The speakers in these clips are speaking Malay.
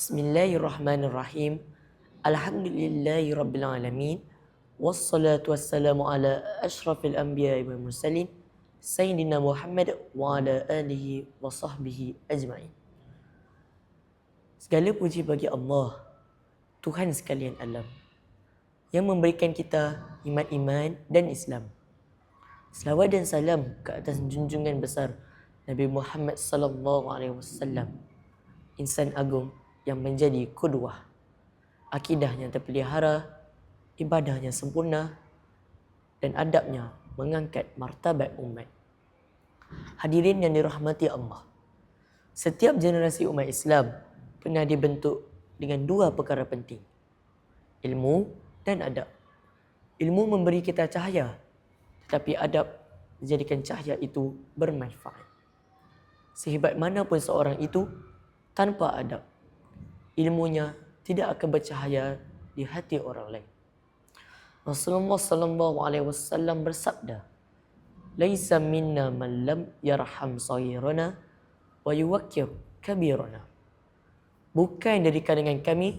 Bismillahirrahmanirrahim. Alhamdulillahirabbil alamin. Wassalatu wassalamu ala asyrafil anbiya'i wal mursalin sayyidina Muhammad wa ala alihi wa sahbihi ajma'in. Segala puji bagi Allah, Tuhan sekalian alam, yang memberikan kita iman-iman dan Islam. Selawat dan salam ke atas junjungan besar Nabi Muhammad sallallahu alaihi wasallam, insan agung yang menjadi kudwah. Akidahnya terpelihara, ibadahnya sempurna dan adabnya mengangkat martabat umat. Hadirin yang dirahmati Allah. Setiap generasi umat Islam pernah dibentuk dengan dua perkara penting. Ilmu dan adab. Ilmu memberi kita cahaya, tetapi adab menjadikan cahaya itu bermanfaat. Sehebat mana pun seorang itu, tanpa adab, ilmunya tidak akan bercahaya di hati orang lain. Rasulullah sallallahu alaihi wasallam bersabda, "Laisa minna man lam yarham saghirana wa yuwakkir kabirana." Bukan dari kalangan kami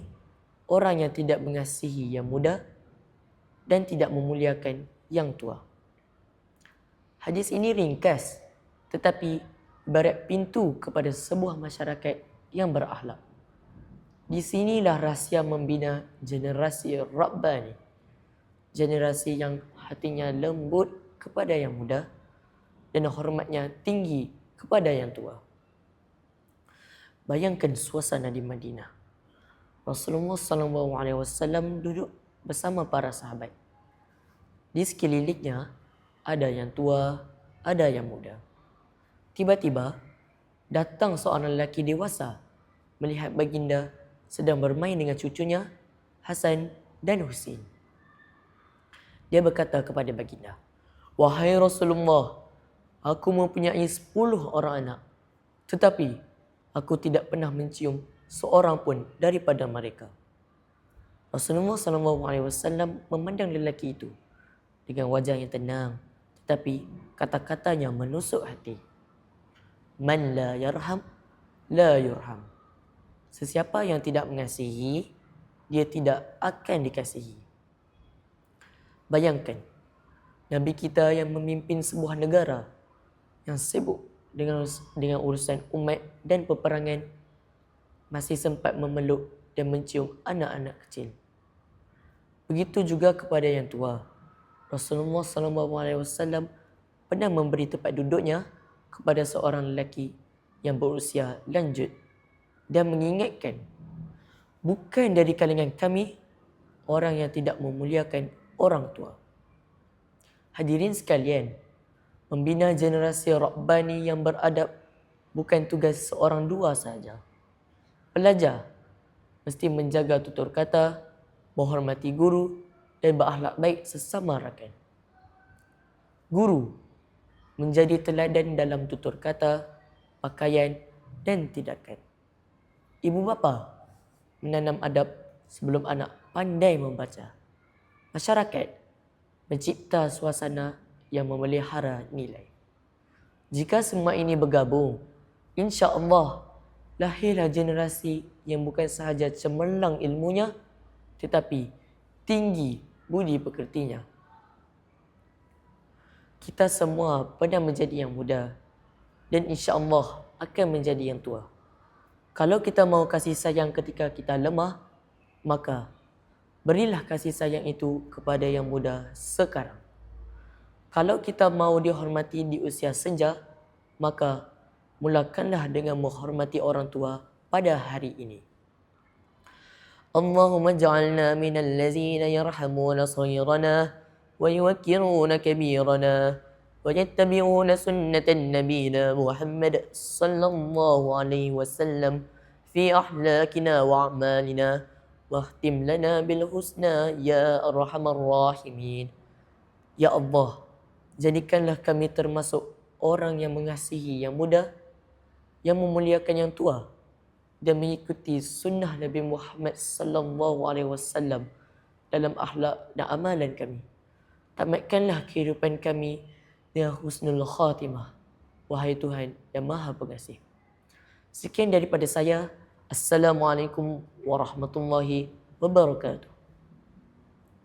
orang yang tidak mengasihi yang muda dan tidak memuliakan yang tua. Hadis ini ringkas tetapi ibarat pintu kepada sebuah masyarakat yang berakhlak. Di sinilah rahsia membina generasi Rabbani generasi yang hatinya lembut kepada yang muda dan hormatnya tinggi kepada yang tua. Bayangkan suasana di Madinah. Rasulullah wasallam duduk bersama para sahabat. Di sekelilingnya ada yang tua, ada yang muda. Tiba-tiba datang seorang lelaki dewasa melihat baginda sedang bermain dengan cucunya Hasan dan Husin. Dia berkata kepada baginda, Wahai Rasulullah, aku mempunyai sepuluh orang anak. Tetapi aku tidak pernah mencium seorang pun daripada mereka. Rasulullah SAW memandang lelaki itu dengan wajah yang tenang. Tetapi kata-katanya menusuk hati. Man la yarham, la yurham. Sesiapa yang tidak mengasihi, dia tidak akan dikasihi. Bayangkan, Nabi kita yang memimpin sebuah negara yang sibuk dengan dengan urusan umat dan peperangan masih sempat memeluk dan mencium anak-anak kecil. Begitu juga kepada yang tua. Rasulullah SAW pernah memberi tempat duduknya kepada seorang lelaki yang berusia lanjut dan mengingatkan bukan dari kalangan kami orang yang tidak memuliakan orang tua. Hadirin sekalian, membina generasi Rabbani yang beradab bukan tugas seorang dua sahaja. Pelajar mesti menjaga tutur kata, menghormati guru dan berakhlak baik sesama rakan. Guru menjadi teladan dalam tutur kata, pakaian dan tindakan. Ibu bapa menanam adab sebelum anak pandai membaca masyarakat mencipta suasana yang memelihara nilai. Jika semua ini bergabung, insya Allah lahirlah generasi yang bukan sahaja cemerlang ilmunya tetapi tinggi budi pekertinya. Kita semua pernah menjadi yang muda dan insya Allah akan menjadi yang tua. Kalau kita mau kasih sayang ketika kita lemah, maka berilah kasih sayang itu kepada yang muda sekarang. Kalau kita mau dihormati di usia senja, maka mulakanlah dengan menghormati orang tua pada hari ini. Allahumma ja'alna minal lazina yarhamuna sayyirana wa yuwakiruna kabirana wa yattabi'una sunnatan nabina Muhammad sallallahu alaihi wasallam fi ahlakina wa a'malina. واختم لنا بالحسنى يا أرحم الراحمين Ya Allah, jadikanlah kami termasuk orang yang mengasihi yang muda, yang memuliakan yang tua dan mengikuti sunnah Nabi Muhammad sallallahu alaihi wasallam dalam akhlak dan amalan kami. Tamatkanlah kehidupan kami dengan husnul khatimah. Wahai Tuhan yang Maha Pengasih. Sekian daripada saya. Assalamualaikum warahmatullahi wabarakatuh.